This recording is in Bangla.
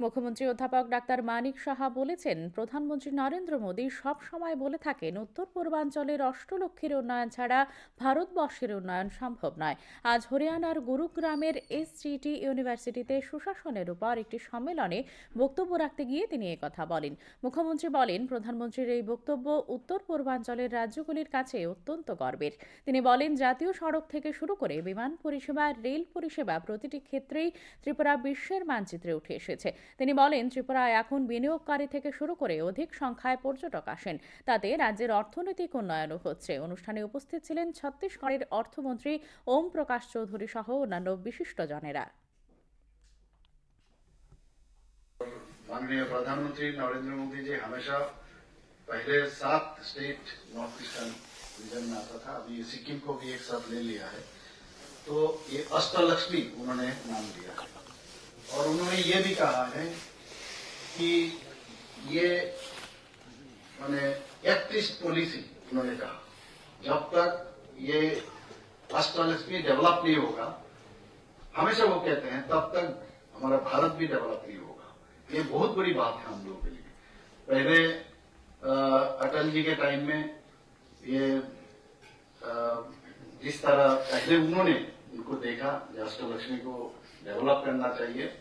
মুখ্যমন্ত্রী অধ্যাপক ডাক্তার মানিক সাহা বলেছেন, প্রধানমন্ত্রী নরেন্দ্র মোদী সব সময় বলে থাকেন, উত্তর পূর্বাঞ্চলের অষ্টলক্ষীর উন্নয়ন ছাড়া ভারতবর্ষের উন্নয়ন সম্ভব নয়। আজ হরিয়ানার গুরুগ্রামের এসজিটি ইউনিভার্সিটিতে সুশাসনের উপর একটি সম্মেলনে বক্তব্য রাখতে গিয়ে তিনি কথা বলেন। মুখ্যমন্ত্রী বলেন, প্রধানমন্ত্রীর এই বক্তব্য উত্তর পূর্বাঞ্চলের রাজ্যগুলির কাছে অত্যন্ত গর্বের। তিনি বলেন, জাতীয় সড়ক থেকে শুরু করে বিমান পরিষেবা, রেল পরিষেবা প্রতিটি ক্ষেত্রেই ত্রিপুরা বিশ্বের মানচিত্রে উঠে এসেছে। তিনি বলেন ত্রিপুরায় এখন বিনিয়োগকারী থেকে শুরু করে অধিক সংখ্যায় পর্যটক আসেন তাতে রাজ্যের অর্থনৈতিক উন্নয়নও হচ্ছে অনুষ্ঠানে উপস্থিত ছিলেন ছত্তিশগড়ের অর্থমন্ত্রী ওম প্রকাশ চৌধুরী সহ অন্যান্য বিশিষ্টজনেরা माननीय प्रधानमंत्री नरेंद्र मोदी जी हमेशा पहले सात स्टेट नॉर्थ ईस्टर्न रीजन में आता था अभी सिक्किम को भी एक साथ ले लिया है तो ये अष्टलक्ष्मी उन्होंने नाम दिया और उन्होंने ये भी कहा है कि ये मैंने एक्टिस पॉलिसी उन्होंने कहा। जब तक ये अष्टलक्ष्मी डेवलप नहीं होगा, हमेशा वो कहते हैं, तब तक हमारा भारत भी डेवलप नहीं होगा। ये बहुत बड़ी बात है हम लोगों के लिए। पहले अटल जी के टाइम में ये जिस तरह पहले उन्होंने उनको देखा अष्टलक्ष्मी को डेवलप करना चाहिए।